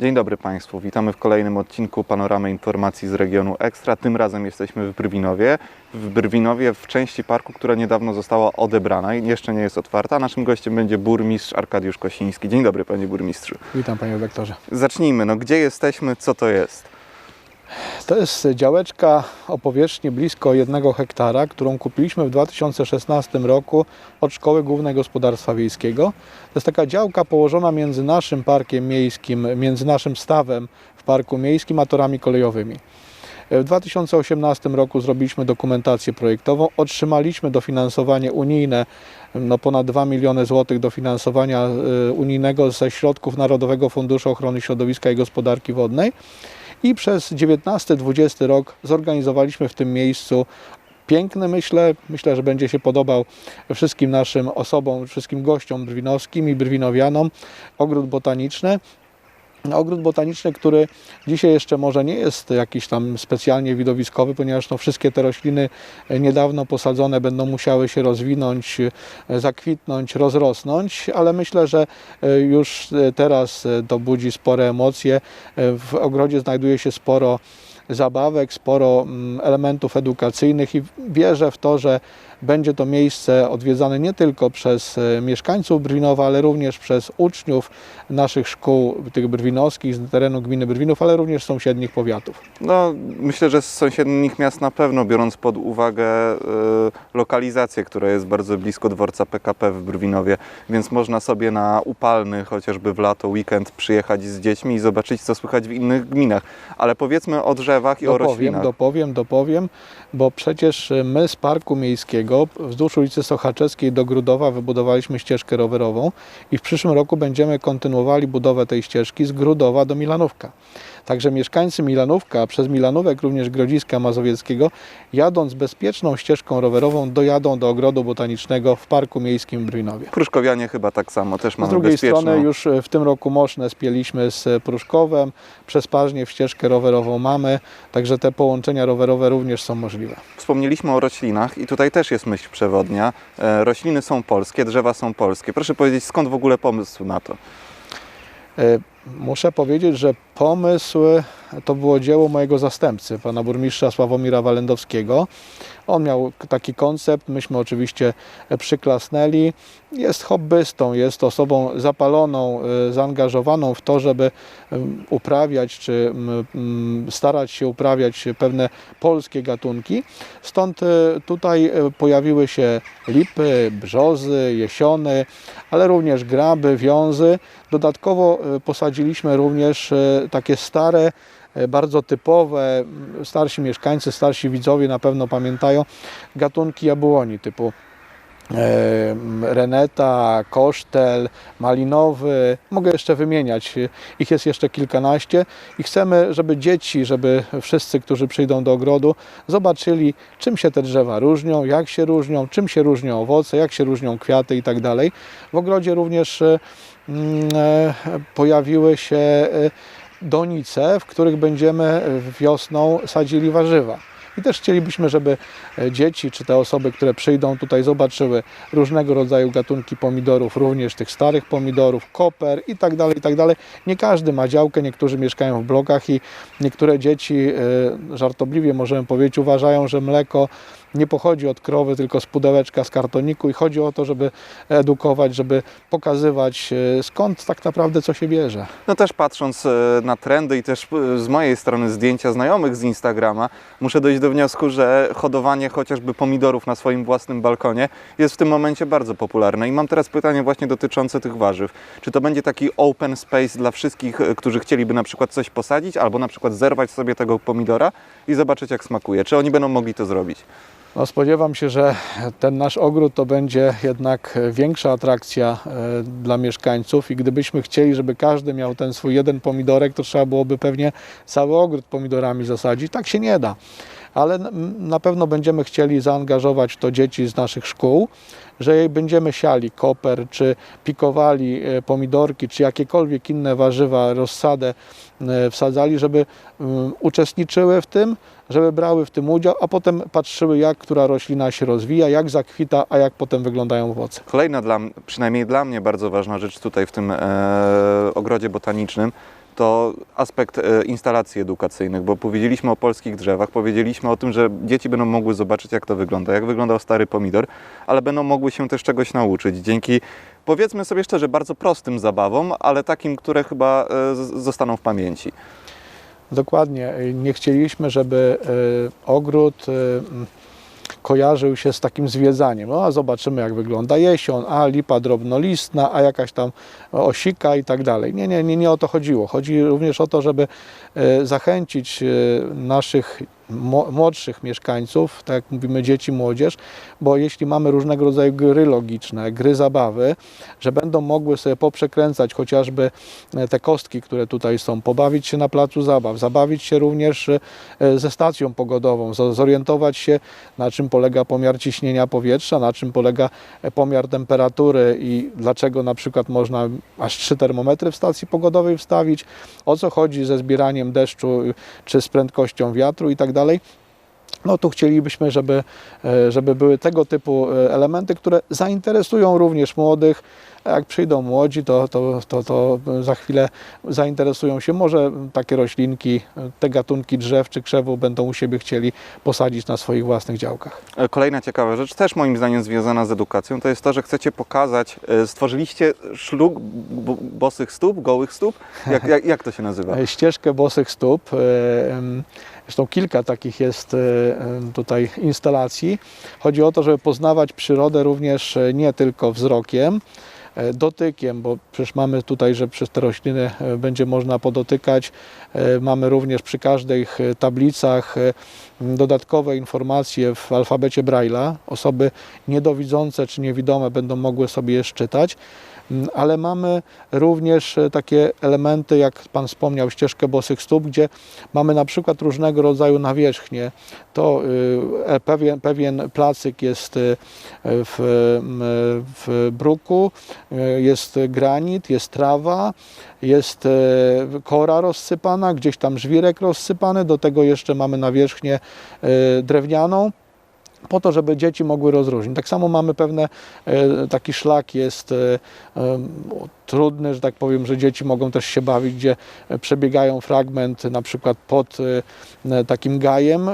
Dzień dobry Państwu, witamy w kolejnym odcinku Panoramy Informacji z regionu Ekstra. Tym razem jesteśmy w Brwinowie. W Brwinowie w części parku, która niedawno została odebrana i jeszcze nie jest otwarta. Naszym gościem będzie burmistrz Arkadiusz Kosiński. Dzień dobry Panie Burmistrzu. Witam panie redaktorze. Zacznijmy, no gdzie jesteśmy, co to jest? To jest działeczka o powierzchni blisko jednego hektara, którą kupiliśmy w 2016 roku od Szkoły Głównej Gospodarstwa Wiejskiego. To jest taka działka położona między naszym parkiem miejskim, między naszym stawem w parku miejskim a torami kolejowymi. W 2018 roku zrobiliśmy dokumentację projektową, otrzymaliśmy dofinansowanie unijne, no ponad 2 miliony złotych dofinansowania y, unijnego ze środków Narodowego Funduszu Ochrony Środowiska i Gospodarki Wodnej. I przez 19-20 rok zorganizowaliśmy w tym miejscu piękny, myślę, myślę, że będzie się podobał wszystkim naszym osobom, wszystkim gościom brwinowskim i brwinowianom, ogród botaniczny. Ogród botaniczny, który dzisiaj jeszcze może nie jest jakiś tam specjalnie widowiskowy, ponieważ no wszystkie te rośliny niedawno posadzone będą musiały się rozwinąć, e, zakwitnąć, rozrosnąć, ale myślę, że e, już e, teraz to budzi spore emocje. W ogrodzie znajduje się sporo zabawek, sporo mm, elementów edukacyjnych i wierzę w to, że będzie to miejsce odwiedzane nie tylko przez e, mieszkańców Brwinowa, ale również przez uczniów naszych szkół, tych brwinowskich z terenu gminy Brwinów, ale również sąsiednich powiatów. No, myślę, że z sąsiednich miast na pewno, biorąc pod uwagę y, lokalizację, która jest bardzo blisko dworca PKP w Brwinowie, więc można sobie na upalny, chociażby w lato, weekend przyjechać z dziećmi i zobaczyć, co słychać w innych gminach. Ale powiedzmy o drzewach i o Dopowiem, roślinach. dopowiem, dopowiem, bo przecież my z Parku Miejskiego wzdłuż ulicy Sochaczewskiej do Grudowa wybudowaliśmy ścieżkę rowerową i w przyszłym roku będziemy kontynuowali budowę tej ścieżki z Grudowa do Milanówka. Także mieszkańcy Milanówka, przez Milanówek również Grodziska Mazowieckiego, jadąc bezpieczną ścieżką rowerową, dojadą do ogrodu botanicznego w Parku Miejskim w Brwinowie. Pruszkowianie chyba tak samo, też Z mamy drugiej bezpieczną. strony już w tym roku Moszne spieliśmy z Pruszkowem, przez Paźniew ścieżkę rowerową mamy, także te połączenia rowerowe również są możliwe. Wspomnieliśmy o roślinach i tutaj też jest myśl przewodnia. E, rośliny są polskie, drzewa są polskie. Proszę powiedzieć, skąd w ogóle pomysł na to? E, Muszę powiedzieć, że pomysł to było dzieło mojego zastępcy, pana burmistrza Sławomira Walendowskiego. On miał taki koncept, myśmy oczywiście przyklasnęli. Jest hobbystą, jest osobą zapaloną, e, zaangażowaną w to, żeby uprawiać czy starać się uprawiać pewne polskie gatunki. Stąd e, tutaj e, pojawiły się lipy, brzozy, jesiony, ale również graby, wiązy. Dodatkowo posadziliśmy również takie stare, e, bardzo typowe, starsi mieszkańcy, starsi widzowie na pewno pamiętają, gatunki jabłoni typu e, reneta, kosztel, malinowy. Mogę jeszcze wymieniać. Ich jest jeszcze kilkanaście i chcemy, żeby dzieci, żeby wszyscy, którzy przyjdą do ogrodu, zobaczyli, czym się te drzewa różnią, jak się różnią, czym się różnią owoce, jak się różnią kwiaty i tak dalej. W ogrodzie również e, e, pojawiły się e, donice, w których będziemy wiosną sadzili warzywa. I też chcielibyśmy, żeby e, dzieci czy te osoby, które przyjdą tutaj, zobaczyły różnego rodzaju gatunki pomidorów, również tych starych pomidorów, koper i tak dalej, i tak dalej. Nie każdy ma działkę, niektórzy mieszkają w blokach i niektóre dzieci, e, żartobliwie możemy powiedzieć, uważają, że mleko nie pochodzi od krowy, tylko z pudełeczka, z kartoniku i chodzi o to, żeby edukować, żeby pokazywać e, skąd tak naprawdę co się bierze. No też patrząc e, na trendy i też e, z mojej strony zdjęcia znajomych z Instagrama, muszę dojść do wniosku, że hodowanie chociażby pomidorów na swoim własnym balkonie jest w tym momencie bardzo popularne. I mam teraz pytanie właśnie dotyczące tych warzyw. Czy to będzie taki open space dla wszystkich, którzy chcieliby na przykład coś posadzić, albo na przykład zerwać sobie tego pomidora i zobaczyć jak smakuje? Czy oni będą mogli to zrobić? No, spodziewam się, że ten nasz ogród to będzie jednak większa atrakcja e, dla mieszkańców i gdybyśmy chcieli, żeby każdy miał ten swój jeden pomidorek, to trzeba byłoby pewnie cały ogród pomidorami zasadzić. Tak się nie da. Ale na pewno będziemy chcieli zaangażować to dzieci z naszych szkół, że będziemy siali koper, czy pikowali e, pomidorki, czy jakiekolwiek inne warzywa, rozsadę e, wsadzali, żeby mm, uczestniczyły w tym, żeby brały w tym udział, a potem patrzyły, jak która roślina się rozwija, jak zakwita, a jak potem wyglądają owoce. Kolejna, dla, przynajmniej dla mnie, bardzo ważna rzecz tutaj w tym e, ogrodzie botanicznym to aspekt e, instalacji edukacyjnych, bo powiedzieliśmy o polskich drzewach, powiedzieliśmy o tym, że dzieci będą mogły zobaczyć, jak to wygląda, jak wyglądał stary pomidor, ale będą mogły się też czegoś nauczyć dzięki, powiedzmy sobie szczerze, bardzo prostym zabawom, ale takim, które chyba e, zostaną w pamięci. Dokładnie. Nie chcieliśmy, żeby e, ogród kojarzył się z takim zwiedzaniem. No, a zobaczymy, jak wygląda jesion, a lipa drobnolistna, a jakaś tam osika i tak dalej. Nie, nie, nie, nie o to chodziło. Chodzi również o to, żeby e, zachęcić e, naszych młodszych mieszkańców, tak jak mówimy dzieci, młodzież, bo jeśli mamy różnego rodzaju gry logiczne, gry zabawy, że będą mogły sobie poprzekręcać chociażby e, te kostki, które tutaj są, pobawić się na placu zabaw, zabawić się również e, ze stacją pogodową, zorientować się na czym polega pomiar ciśnienia powietrza, na czym polega e, pomiar temperatury i dlaczego na przykład można aż trzy termometry w stacji pogodowej wstawić, o co chodzi ze zbieraniem deszczu czy z prędkością wiatru i tak dalej. No tu chcielibyśmy, żeby, e, żeby były tego typu e, elementy, które zainteresują również młodych. A jak przyjdą młodzi, to, to, to, to za chwilę zainteresują się. Może takie roślinki, te gatunki drzew czy krzewów będą u siebie chcieli posadzić na swoich własnych działkach. E, Kolejna ciekawa rzecz, też moim zdaniem związana z edukacją, to jest to, że chcecie pokazać, e, stworzyliście szluk b- bosych stóp, gołych stóp? Jak, jak, jak to się nazywa? Ścieżkę bosych stóp. e, Zresztą kilka takich jest tutaj instalacji. Chodzi o to, żeby poznawać przyrodę również nie tylko wzrokiem, dotykiem, bo przecież mamy tutaj, że przez te rośliny e, będzie można podotykać. E, Mamy również przy każdych e, tablicach e, dodatkowe informacje w alfabecie Braille'a. Osoby niedowidzące czy niewidome będą mogły sobie je szczytać. Mm, ale mamy również e, takie elementy, jak Pan wspomniał, ścieżkę bosych stóp, gdzie mamy na przykład różnego rodzaju nawierzchnie. To y, e, pewien, pewien placyk jest y, w, w bruku, y, jest granit, jest trawa, jest e, kora rozsypana, gdzieś tam żwirek rozsypany, do tego jeszcze mamy nawierzchnię drewnianą po to, żeby dzieci mogły rozróżnić. Tak samo mamy pewne, e, taki szlak jest e, em, trudny, że tak powiem, że dzieci mogą też się bawić, gdzie e, przebiegają fragment na przykład pod e, takim gajem,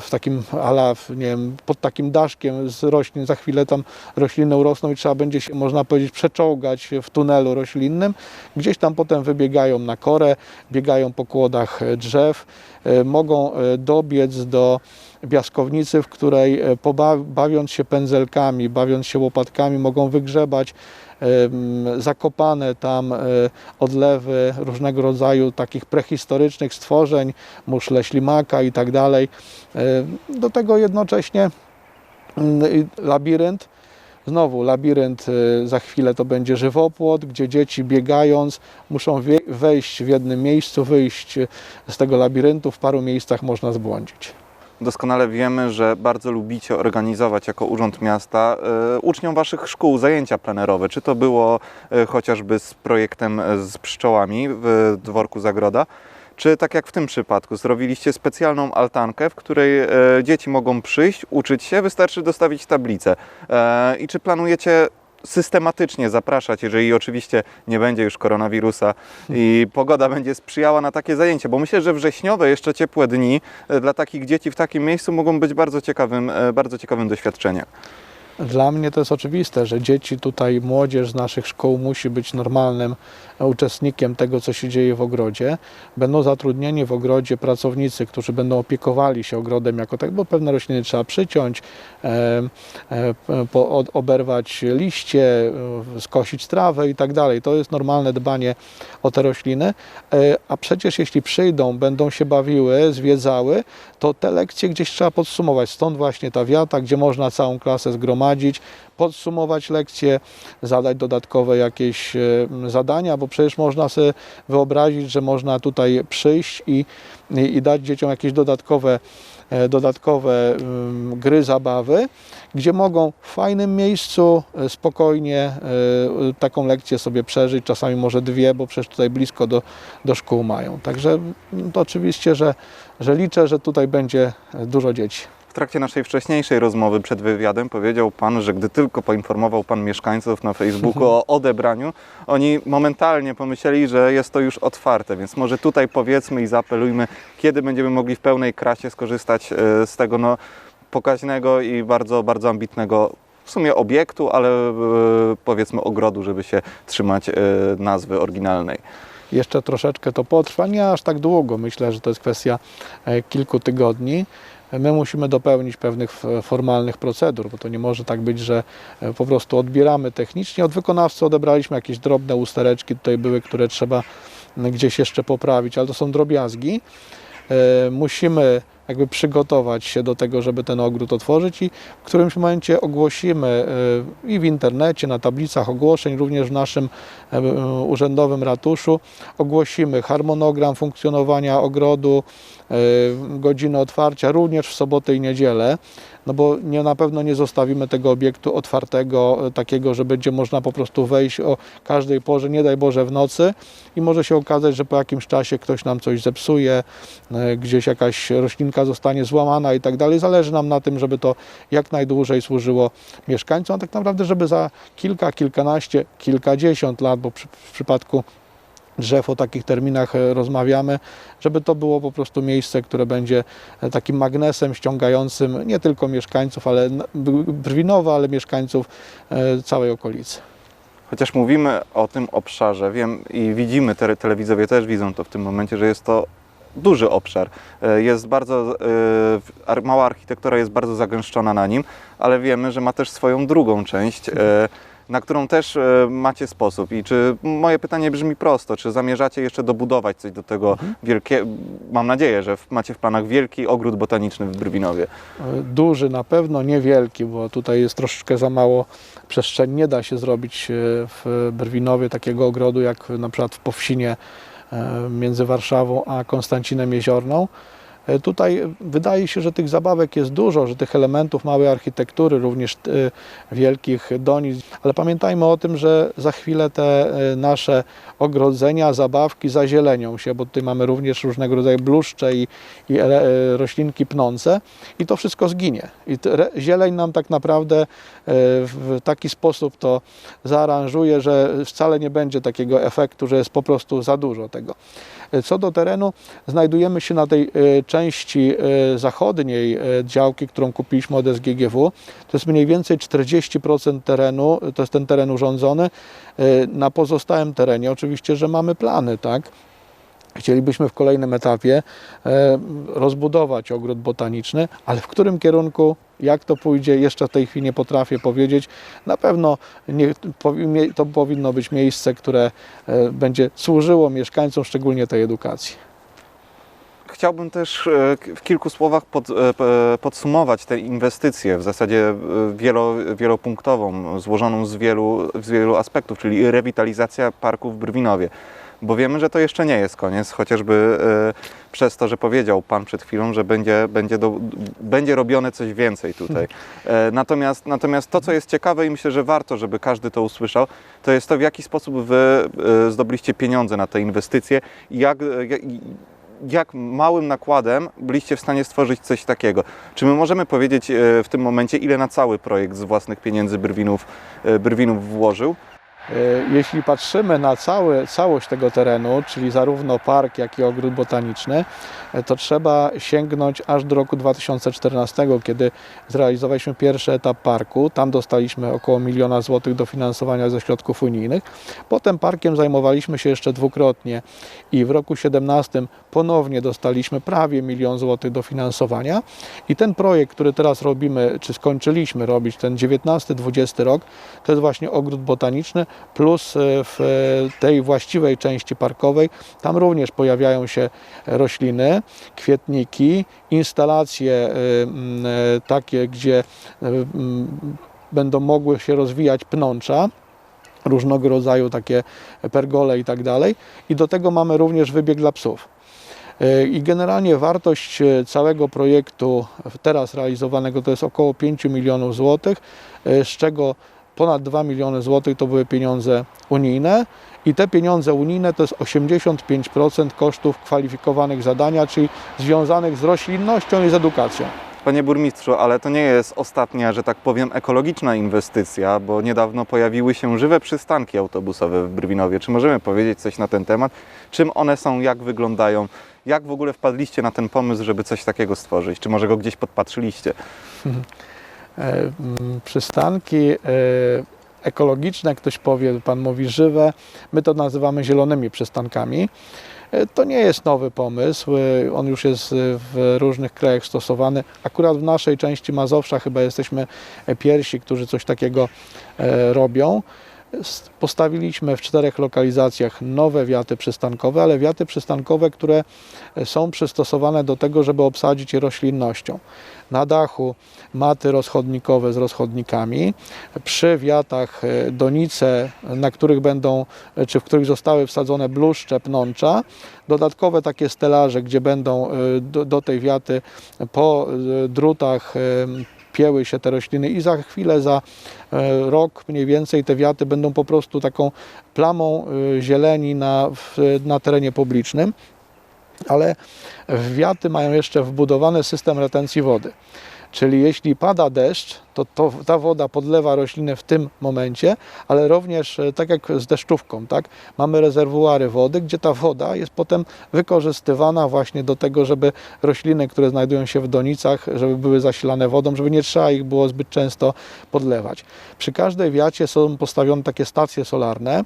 w, takim ala, nie wiem, pod takim daszkiem z roślin, za chwilę tam rośliny urosną i trzeba będzie się, można powiedzieć, przeczołgać w tunelu roślinnym. Gdzieś tam potem wybiegają na korę, biegają po kłodach e, drzew, e, mogą e, dobiec do piaskownicy, w której e, bawiąc się pędzelkami, bawiąc się łopatkami, mogą wygrzebać zakopane tam e, odlewy różnego rodzaju takich prehistorycznych stworzeń, muszle ślimaka i tak dalej. E, Do tego jednocześnie mm, labirynt. Znowu labirynt, za chwilę to będzie żywopłot, gdzie dzieci biegając muszą wejść w jednym miejscu, wyjść z tego labiryntu, w paru miejscach można zbłądzić. Doskonale wiemy, że bardzo lubicie organizować jako Urząd Miasta e, uczniom Waszych szkół zajęcia plenerowe. Czy to było e, chociażby z projektem e, z pszczołami w dworku Zagroda, czy tak jak w tym przypadku, zrobiliście specjalną altankę, w której e, dzieci mogą przyjść, uczyć się, wystarczy dostawić tablicę. E, I czy planujecie systematycznie zapraszać, jeżeli oczywiście nie będzie już koronawirusa i pogoda będzie sprzyjała na takie zajęcia, bo myślę, że wrześniowe, jeszcze ciepłe dni e, dla takich dzieci w takim miejscu mogą być bardzo ciekawym, e, bardzo ciekawym doświadczeniem. Dla mnie to jest oczywiste, że dzieci tutaj, młodzież z naszych szkół musi być normalnym uczestnikiem tego, co się dzieje w ogrodzie. Będą zatrudnieni w ogrodzie pracownicy, którzy będą opiekowali się ogrodem jako tak, bo pewne rośliny trzeba przyciąć, e, e, od, oberwać liście, e, skosić trawę i tak dalej. To jest normalne dbanie o te rośliny. E, a przecież jeśli przyjdą, będą się bawiły, zwiedzały, to te lekcje gdzieś trzeba podsumować. Stąd właśnie ta wiata, gdzie można całą klasę zgromadzić, podsumować lekcje, zadać dodatkowe jakieś e, zadania, bo przecież można sobie wyobrazić, że można tutaj przyjść i, i, i dać dzieciom jakieś dodatkowe, dodatkowe ym, gry, zabawy, gdzie mogą w fajnym miejscu e, spokojnie e, taką lekcję sobie przeżyć, czasami może dwie, bo przecież tutaj blisko do, do szkół mają. Także mm, to oczywiście, że, że liczę, że tutaj będzie dużo dzieci. W trakcie naszej wcześniejszej rozmowy przed wywiadem powiedział Pan, że gdy tylko poinformował Pan mieszkańców na Facebooku o odebraniu, oni momentalnie pomyśleli, że jest to już otwarte, więc może tutaj powiedzmy i zaapelujmy, kiedy będziemy mogli w pełnej krasie skorzystać e, z tego no, pokaźnego i bardzo, bardzo ambitnego w sumie obiektu, ale e, powiedzmy ogrodu, żeby się trzymać e, nazwy oryginalnej. Jeszcze troszeczkę to potrwa, nie aż tak długo. Myślę, że to jest kwestia kilku tygodni. My musimy dopełnić pewnych formalnych procedur, bo to nie może tak być, że e, po prostu odbieramy technicznie. Od wykonawcy odebraliśmy jakieś drobne ustereczki, tutaj były, które trzeba gdzieś jeszcze poprawić, ale to są drobiazgi. E, Musimy jakby przygotować się do tego, żeby ten ogród otworzyć i w którymś momencie ogłosimy e, i w internecie, na tablicach ogłoszeń, również w naszym e, urzędowym ratuszu, ogłosimy harmonogram funkcjonowania ogrodu, godziny otwarcia, również w sobotę i niedzielę, no bo nie, na pewno nie zostawimy tego obiektu otwartego, e, takiego, że będzie można po prostu wejść o każdej porze, nie daj Boże w nocy i może się okazać, że po jakimś czasie ktoś nam coś zepsuje, e, gdzieś jakaś roślinka zostanie złamana i tak dalej. Zależy nam na tym, żeby to jak najdłużej służyło mieszkańcom, a tak naprawdę, żeby za kilka, kilkanaście, kilkadziesiąt lat, bo przy, w przypadku drzew o takich terminach e, rozmawiamy, żeby to było po prostu miejsce, które będzie e, takim magnesem ściągającym nie tylko mieszkańców, ale Brwinowa, ale mieszkańców e, całej okolicy. Chociaż mówimy o tym obszarze, wiem i widzimy, te, telewidzowie też widzą to w tym momencie, że jest to duży obszar. Jest bardzo, ar- mała architektura jest bardzo zagęszczona na nim, ale wiemy, że ma też swoją drugą część, e, na którą też e, macie sposób. I czy moje pytanie brzmi prosto, czy zamierzacie jeszcze dobudować coś do tego wielkie, mam nadzieję, że macie w planach wielki ogród botaniczny w Brwinowie. E, Duży na pewno, niewielki, bo tutaj jest troszeczkę za mało przestrzeni. Nie da się zrobić e, w Brwinowie takiego ogrodu jak na przykład w Powsinie między Warszawą a Konstancinem Jeziorną. E, Tutaj wydaje się, że tych zabawek jest dużo, że tych elementów małej architektury, również e, wielkich donic, ale pamiętajmy o tym, że za chwilę te e, nasze ogrodzenia, zabawki zazielenią się, bo tutaj mamy również różnego rodzaju bluszcze i, i roślinki pnące i to wszystko zginie. I zieleń nam tak naprawdę w taki sposób to zaaranżuje, że wcale nie będzie takiego efektu, że jest po prostu za dużo tego. Co do terenu, znajdujemy się na tej e, części e, zachodniej e, działki, którą kupiliśmy od SGGW. To jest mniej więcej 40% terenu, to jest ten teren urządzony. Na pozostałym terenie oczywiście, że mamy plany, tak? Chcielibyśmy w kolejnym etapie e, rozbudować ogród botaniczny, ale w którym kierunku, jak to pójdzie, jeszcze w tej chwili nie potrafię powiedzieć. Na pewno nie, to powinno być miejsce, które e, będzie służyło mieszkańcom, szczególnie tej edukacji. Chciałbym też e, w kilku słowach pod, podsumować tę inwestycję, w zasadzie wielo, wielopunktową, złożoną z wielu, z wielu aspektów, czyli rewitalizacja parku w Brwinowie. Bo wiemy, że to jeszcze nie jest koniec, chociażby e, przez to, że powiedział Pan przed chwilą, że będzie, będzie, do, będzie robione coś więcej tutaj. E, natomiast, natomiast to, co jest ciekawe i myślę, że warto, żeby każdy to usłyszał, to jest to, w jaki sposób Wy e, zdobyliście pieniądze na te inwestycje i jak, jak, jak małym nakładem byliście w stanie stworzyć coś takiego? Czy my możemy powiedzieć w tym momencie, ile na cały projekt z własnych pieniędzy Brwinów, Brwinów włożył? E, Jeśli patrzymy na cały, całość tego terenu, czyli zarówno park, jak i ogród botaniczny, e, to trzeba sięgnąć aż do roku 2014, kiedy zrealizowaliśmy pierwszy etap parku. Tam dostaliśmy około miliona złotych dofinansowania ze środków unijnych. Potem parkiem zajmowaliśmy się jeszcze dwukrotnie i w roku 2017 ponownie dostaliśmy prawie milion złotych dofinansowania. I ten projekt, który teraz robimy, czy skończyliśmy robić, ten 19-20 rok, to jest właśnie ogród botaniczny, plus e, w e, tej właściwej części parkowej, tam również pojawiają się rośliny, kwietniki, instalacje e, takie, gdzie będą mogły się rozwijać pnącza, różnego rodzaju takie pergole i tak dalej. I do tego mamy również wybieg dla psów. I generalnie wartość całego projektu teraz realizowanego to jest około 5 milionów złotych, z czego ponad 2 miliony złotych to były pieniądze unijne i te pieniądze unijne to jest 85% kosztów kwalifikowanych zadania, czyli związanych z roślinnością i z edukacją. Panie burmistrzu, ale to nie jest ostatnia, że tak powiem, ekologiczna inwestycja, bo niedawno pojawiły się żywe przystanki autobusowe w Brwinowie. Czy możemy powiedzieć coś na ten temat? Czym one są, jak wyglądają? Jak w ogóle wpadliście na ten pomysł, żeby coś takiego stworzyć? Czy może go gdzieś podpatrzyliście? E, mm, Przystanki e, ekologiczne, ktoś powie, pan mówi żywe, my to nazywamy zielonymi przystankami. E, To nie jest nowy pomysł, on już jest w różnych krajach stosowany. Akurat w naszej części Mazowsza chyba jesteśmy pierwsi, którzy coś takiego robią. Postawiliśmy w czterech lokalizacjach nowe wiaty przystankowe, ale wiaty przystankowe, które e, są przystosowane do tego, żeby obsadzić je roślinnością. Na dachu maty rozchodnikowe z rozchodnikami, przy wiatach e, donice, na których będą, e, czy w których zostały wsadzone bluszcze pnącza, dodatkowe takie stelaże, gdzie będą do, do tej wiaty po drutach pieły się te rośliny i za chwilę, za e, rok mniej więcej te wiaty będą po prostu taką plamą e, zieleni na, na terenie publicznym. Ale wiaty mają jeszcze wbudowany system retencji wody. Czyli jeśli pada deszcz, to, to ta woda podlewa rośliny w tym momencie, ale również e, tak jak z deszczówką, tak? Mamy rezerwuary wody, gdzie ta woda jest potem wykorzystywana właśnie do tego, żeby rośliny, które znajdują się w donicach, żeby były zasilane wodą, żeby nie trzeba ich było zbyt często podlewać. Przy każdej wiacie są postawione takie stacje solarne,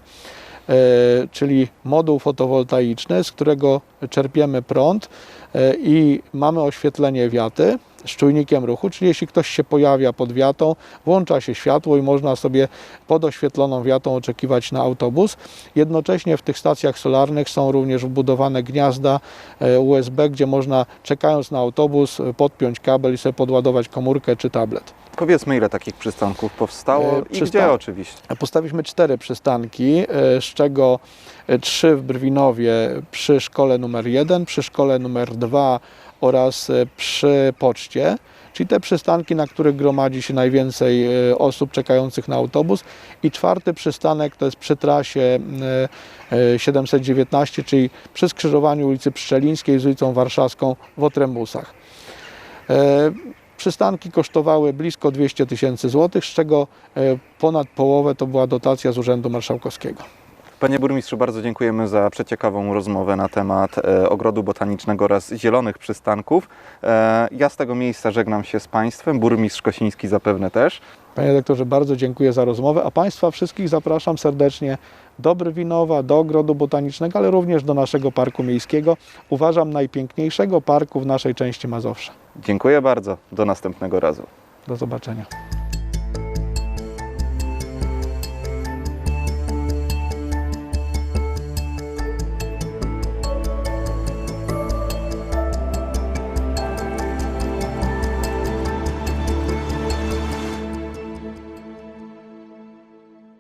czyli moduł fotowoltaiczny, z którego czerpiemy prąd e, i mamy oświetlenie wiaty z czujnikiem ruchu, czyli jeśli ktoś się pojawia pod wiatą, włącza się światło i można sobie pod oświetloną wiatą oczekiwać na autobus. Jednocześnie w tych stacjach solarnych są również wbudowane gniazda e, USB, gdzie można czekając na autobus e, podpiąć kabel i sobie podładować komórkę czy tablet. Powiedzmy, ile takich przystanków powstało E, i przystan- gdzie oczywiście. Postawiliśmy cztery przystanki, e, z czego e, trzy w Brwinowie przy szkole numer jeden, przy szkole numer dwa oraz e, przy poczcie. Czyli te przystanki, na których gromadzi się najwięcej e, osób czekających na autobus. I czwarty przystanek to jest przy trasie e, e, 719, czyli przy skrzyżowaniu ulicy Pszczelińskiej z ulicą Warszawską w Otrębusach. Przystanki kosztowały blisko 200 tysięcy złotych, z czego e, ponad połowę to była dotacja z Urzędu Marszałkowskiego. Panie burmistrzu, bardzo dziękujemy za przeciekawą rozmowę na temat e, ogrodu botanicznego oraz zielonych przystanków. E, ja z tego miejsca żegnam się z Państwem, burmistrz Kosiński zapewne też. Panie doktorze, bardzo dziękuję za rozmowę, a Państwa wszystkich zapraszam serdecznie do Brwinowa, do Ogrodu Botanicznego, ale również do naszego Parku Miejskiego. Uważam najpiękniejszego parku w naszej części Mazowsza. Dziękuję bardzo, do następnego razu. Do zobaczenia.